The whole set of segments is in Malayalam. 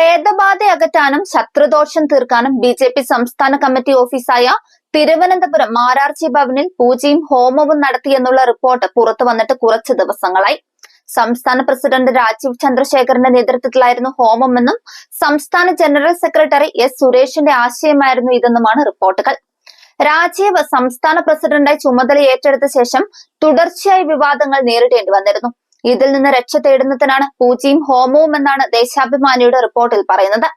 പ്രേതബാധ അകറ്റാനും ശത്രുദോഷം തീർക്കാനും ബി ജെ പി സംസ്ഥാന കമ്മിറ്റി ഓഫീസായ തിരുവനന്തപുരം മാരാർജി ഭവനിൽ പൂജയും ഹോമവും നടത്തിയെന്നുള്ള റിപ്പോർട്ട് പുറത്തു വന്നിട്ട് കുറച്ച് ദിവസങ്ങളായി. സംസ്ഥാന പ്രസിഡന്റ് രാജീവ് ചന്ദ്രശേഖറിന്റെ നേതൃത്വത്തിലായിരുന്നു ഹോമമെന്നും സംസ്ഥാന ജനറൽ സെക്രട്ടറി എസ് സുരേഷിന്റെ ആശയമായിരുന്നു ഇതെന്നുമാണ് റിപ്പോർട്ടുകൾ. രാജീവ് സംസ്ഥാന പ്രസിഡന്റായി ചുമതല ഏറ്റെടുത്ത ശേഷം തുടർച്ചയായി വിവാദങ്ങൾ നേരിടേണ്ടി വന്നിരുന്നു. ഇതിൽ നിന്ന് രക്ഷ തേടുന്നതിനാണ് പൂജയും ഹോമവും എന്നാണ് ദേശാഭിമാനിയുടെ റിപ്പോർട്ടിൽ പറയുന്നത്.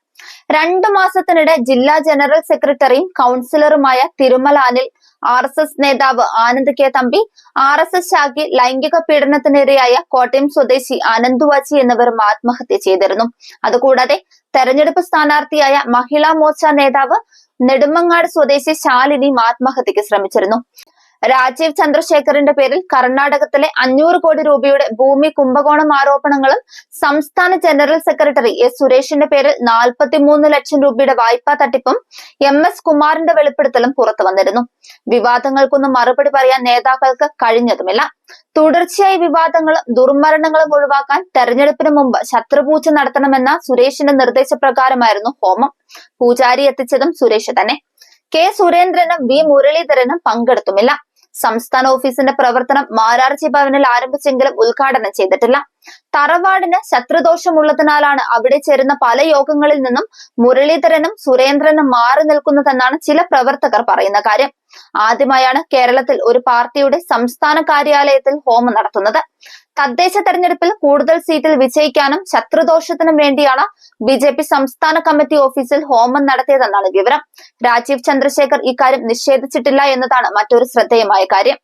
രണ്ടു മാസത്തിനിടെ ജില്ലാ ജനറൽ സെക്രട്ടറിയും കൗൺസിലറുമായ തിരുമലാനിൽ ആർ എസ് എസ് നേതാവ് Anand K Thampi R S S ശാഖി ലൈംഗിക പീഡനത്തിനിരയായ കോട്ടയം സ്വദേശി ആനന്ദുവാച്ചി എന്നിവരും ആത്മഹത്യ ചെയ്തിരുന്നു. അതുകൂടാതെ തെരഞ്ഞെടുപ്പ് സ്ഥാനാർത്ഥിയായ മഹിളാ മോർച്ച നേതാവ് നെടുമങ്ങാട് സ്വദേശി ശാലിനിയും ആത്മഹത്യക്ക് ശ്രമിച്ചിരുന്നു. രാജീവ് ചന്ദ്രശേഖറിന്റെ പേരിൽ കർണാടകത്തിലെ അഞ്ഞൂറ് കോടി രൂപയുടെ ഭൂമി കുംഭകോണം ആരോപണങ്ങളും സംസ്ഥാന ജനറൽ സെക്രട്ടറി എസ് സുരേഷിന്റെ പേരിൽ നാൽപ്പത്തിമൂന്ന് ലക്ഷം രൂപയുടെ വായ്പാ തട്ടിപ്പും എം എസ് കുമാറിന്റെ വെളിപ്പെടുത്തലും പുറത്തു വന്നിരുന്നു. വിവാദങ്ങൾക്കൊന്നും മറുപടി പറയാൻ നേതാക്കൾക്ക് കഴിഞ്ഞതുമില്ല. തുടർച്ചയായി വിവാദങ്ങളും ദുർമരണങ്ങളും ഒഴിവാക്കാൻ തെരഞ്ഞെടുപ്പിന് മുമ്പ് ശത്രുപൂജ നടത്തണമെന്ന സുരേഷിന്റെ നിർദ്ദേശപ്രകാരമായിരുന്നു ഹോമം. പൂജാരി എത്തിച്ചതും സുരേഷ് തന്നെ. കെ സുരേന്ദ്രനും വി മുരളീധരനും പങ്കെടുത്തുമില്ല. സംസ്ഥാന ഓഫീസിന്റെ പ്രവർത്തനം മാരാർജി ഭവനിൽ ആരംഭിച്ചെങ്കിലും ഉദ്ഘാടനം ചെയ്തിട്ടില്ല. തറവാടിന് ശത്രുദോഷമുള്ളതിനാലാണ് അവിടെ ചേരുന്ന പല യോഗങ്ങളിൽ നിന്നും മുരളീധരനും സുരേന്ദ്രനും മാറി നിൽക്കുന്നതെന്നാണ് ചില പ്രവർത്തകർ പറയുന്ന കാര്യം. ആദ്യമായാണ് കേരളത്തിൽ ഒരു പാർട്ടിയുടെ സംസ്ഥാന കാര്യാലയത്തിൽ ഹോമം നടത്തുന്നത്. തദ്ദേശ തെരഞ്ഞെടുപ്പിൽ കൂടുതൽ സീറ്റിൽ വിജയിക്കാനും ശത്രുദോഷത്തിനും വേണ്ടിയാണ് ബി ജെ പി സംസ്ഥാന കമ്മിറ്റി ഓഫീസിൽ ഹോമം നടത്തിയതെന്നാണ് വിവരം. രാജീവ് ചന്ദ്രശേഖർ ഇക്കാര്യം നിഷേധിച്ചിട്ടില്ല എന്നതാണ് മറ്റൊരു ശ്രദ്ധേയമായ കാര്യം.